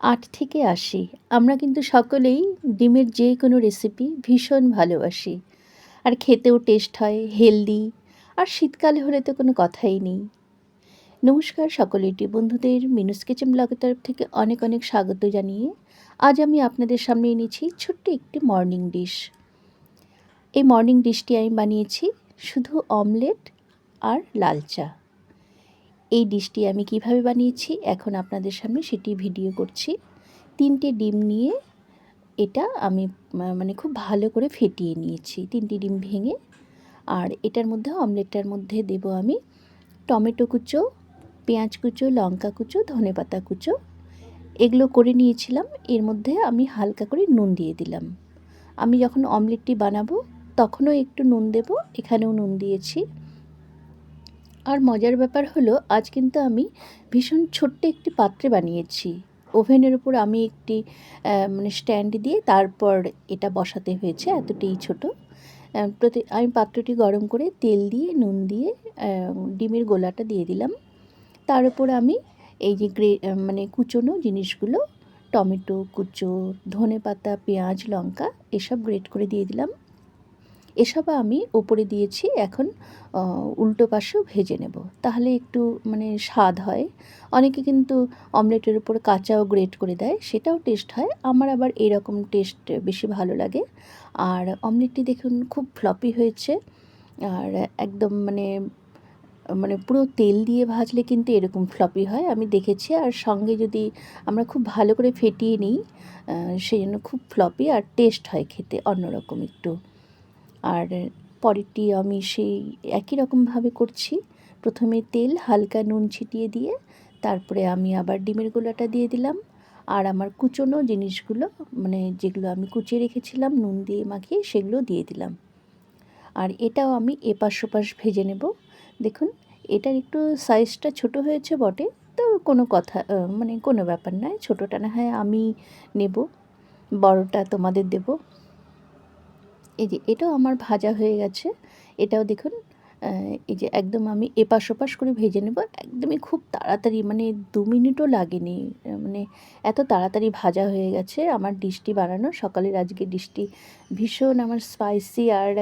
আট থেকে আশি। আমরা কিন্তু সকলেই ডিমের যে কোনো রেসিপি ভীষণ ভালোবাসি। আর খেতেও টেস্ট হয় হেলদি আর শীতকালে হলে তো কোনো কথাই নেই। নমস্কার সকলেটি বন্ধুদের, মিনুস কিচেন ব্লগের তরফ থেকে অনেক অনেক স্বাগত জানিয়ে আজ আমি আপনাদের সামনে এনেছি ছোট্ট একটি মর্নিং ডিশ এই মর্নিং ডিশটি আমি বানিয়েছি শুধু অমলেট আর লাল চা। এই ডিশটি আমি কীভাবে বানিয়েছি, এখন আপনাদের সামনে সেটি ভিডিও করছি। তিনটে ডিম নিয়ে এটা আমি মানে খুব ভালো করে ফেটিয়ে নিয়েছি। তিনটি ডিম ভেঙে, আর এটার মধ্যে অমলেটটার মধ্যে দেব আমি টমেটো কুচো, পেঁয়াজ কুচো, লঙ্কা কুচো, ধনে পাতা কুচো। এগুলো করে নিয়েছিলাম, এর মধ্যে আমি হালকা করে নুন দিয়ে দিলাম। আমি যখন অমলেটটি বানাবো, তখনও একটু নুন দেব, এখানেও নুন দিয়েছি। আর মজার ব্যাপার হলো, আজ কিন্তু আমি ভীষণ ছোট্ট একটি পাত্রে বানিয়েছি। ওভেনের উপর আমি একটি মানে স্ট্যান্ড দিয়ে তারপর এটা বসাতে হয়েছে, এতটাই ছোট। প্রতি, আমি পাত্রটি গরম করে তেল দিয়ে, নুন দিয়ে ডিমের গোলাটা দিয়ে দিলাম। তার উপর আমি এই যে গ্রে মানে কুচোনো জিনিসগুলো, টমেটো, কুচো ধনে পাতা পেঁয়াজ, লঙ্কা, এসব গ্রেট করে দিয়ে দিলাম। এসব আমি ওপরে দিয়েছি, এখন উল্টো পাশেও ভেজে নেব। তাহলে একটু মানে স্বাদ হয়। অনেকে কিন্তু অমলেটের উপর কাঁচাও গ্রেট করে দেয়, সেটাও টেস্ট হয়। আমার আবার এরকম টেস্ট বেশি ভালো লাগে। আর অমলেটটি দেখুন, খুব ফ্লপি হয়েছে। আর একদম মানে মানে পুরো তেল দিয়ে ভাজলে কিন্তু এরকম ফ্লপি হয়, আমি দেখেছি। আর সঙ্গে যদি আমরা খুব ভালো করে ফেটিয়ে নিই সেই জন্য খুব ফ্লপি আর টেস্ট হয় খেতে অন্যরকম একটু। পরেরটি আমি সেই একই রকমভাবে করছি। প্রথমে তেল, হালকা নুন ছিটিয়ে দিয়ে, তারপরে আমি আবার ডিমের গোলাটা দিয়ে দিলাম। আর আমার কুচোনো জিনিসগুলো মানে যেগুলো আমি কুচিয়ে রেখেছিলাম, নুন দিয়ে মাখিয়ে, সেগুলো দিয়ে দিলাম। আর এটাও আমি এপাশ ওপাশ ভেজে নেব। দেখুন, এটার একটু সাইজটা ছোট হয়েছে বটে, তো কোনো কথা মানে কোনো ব্যাপার নয়। ছোটোটা না হয় আমি নেব, বড়টা তোমাদের দেবো। এই যে এটাও আমার ভাজা হয়ে গেছে। এটাও দেখুন এই যে একদম আমি এপাশ ওপাশ করে ভেজে নেব। একদমই খুব তাড়াতাড়ি মানে দু মিনিটও লাগেনি। মানে এত তাড়াতাড়ি ভাজা হয়ে গেছে আমার ডিশটি বানানো। সকালের আজকে ডিশটি ভীষণ আমার স্পাইসি আর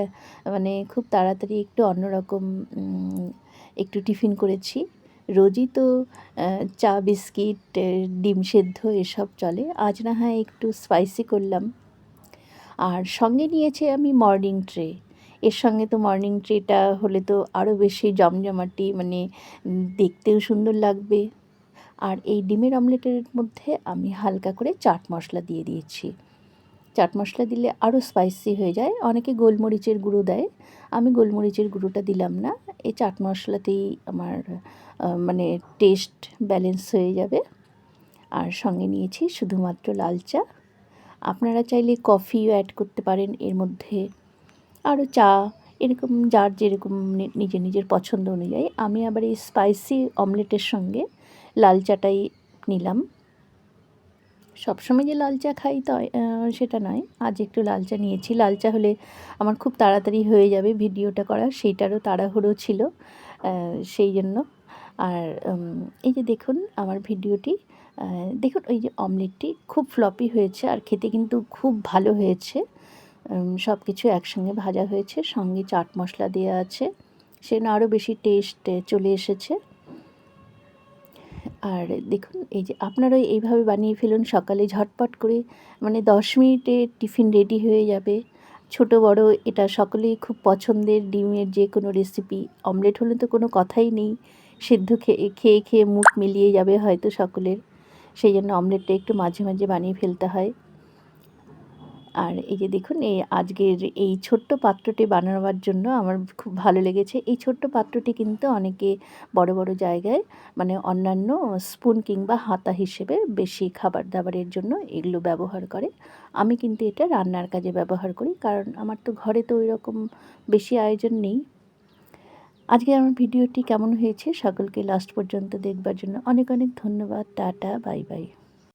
মানে খুব তাড়াতাড়ি একটু অন্যরকম একটু টিফিন করেছি। রোজই তো চা, বিস্কিট, ডিম সেদ্ধ এসব চলে। আজ না হয় একটু স্পাইসি করলাম। আর সঙ্গে নিয়েছি আমি মর্নিং ট্রে এর সঙ্গে তো মর্নিং ট্রেটা হলে তো আরও বেশি জমজমাটি মানে দেখতেও সুন্দর লাগবে। আর এই ডিমের অমলেটের মধ্যে আমি হালকা করে চাট মশলা দিয়ে দিয়েছি। চাট মশলা দিলে আরও স্পাইসি হয়ে যায়। অনেকে গোলমরিচের গুঁড়ো দেয়। আমি গোলমরিচের গুঁড়োটা দিলাম না। এই চাট মশলাতেই আমার মানে টেস্ট ব্যালেন্স হয়ে যাবে। আর সঙ্গে নিয়েছি শুধুমাত্র লাল চা। আপনারা চাইলে কফিও অ্যাড করতে পারেন এর মধ্যে। আরও চা, এরকম যার যেরকম নিজের নিজের পছন্দ অনুযায়ী। আমি আবার এই স্পাইসি অমলেটের সঙ্গে লাল চাটাই নিলাম। সবসময় যে লাল চা খাই তো সেটা নয়। আজ একটু লাল চা নিয়েছি। লাল চা হলে আমার খুব তাড়াতাড়ি হয়ে যাবে ভিডিওটা করা সেইটারও তাড়াহুড়ো ছিল সেই জন্য। আর এই যে দেখুন আমার ভিডিওটি। দেখুন, ওই যে অমলেটটি খুব ফ্লপি হয়েছে আর খেতে কিন্তু খুব ভালো হয়েছে। সব কিছু একসঙ্গে ভাজা হয়েছে, সঙ্গে চাট মশলা দেওয়া আছে। সেজন্য আরও বেশি টেস্ট চলে এসেছে। আর দেখুন, এই যে আপনারা এইভাবে বানিয়ে ফেলুন, সকালে ঝটপট করে মানে দশ মিনিটে টিফিন রেডি হয়ে যাবে। ছোট, বড়, এটা সকলেই খুব পছন্দের ডিমের যে কোনো রেসিপি অমলেট হলে তো কোনো কথাই নেই। সিদ্ধ খেয়ে খেয়ে খেয়ে মুখ মিলিয়ে যাবে হয়তো সকলের। সেই জন্য অমলেটটা একটু মাঝে মাঝে বানিয়ে ফেলতে হয়। আর এই যে দেখুন, এই আজকের এই ছোট্ট পাত্রটি বানানোর জন্য আমার খুব ভালো লেগেছে। এই ছোট্ট পাত্রটি কিন্তু অনেকে বড় বড় জায়গায় মানে অন্যান্য স্পুন কিংবা হাতা হিসেবে বেশি খাবার দাবারের জন্য এগুলো ব্যবহার করে। আমি কিন্তু এটা রান্নার কাজে ব্যবহার করি, কারণ আমার তো ঘরে তো ওই রকম বেশি আয়োজন নেই। আজকে আমার ভিডিওটি কেমন হয়েছে সকলকে লাস্ট পর্যন্ত দেখবার জন্য অনেক অনেক ধন্যবাদ, টাটা বাই বাই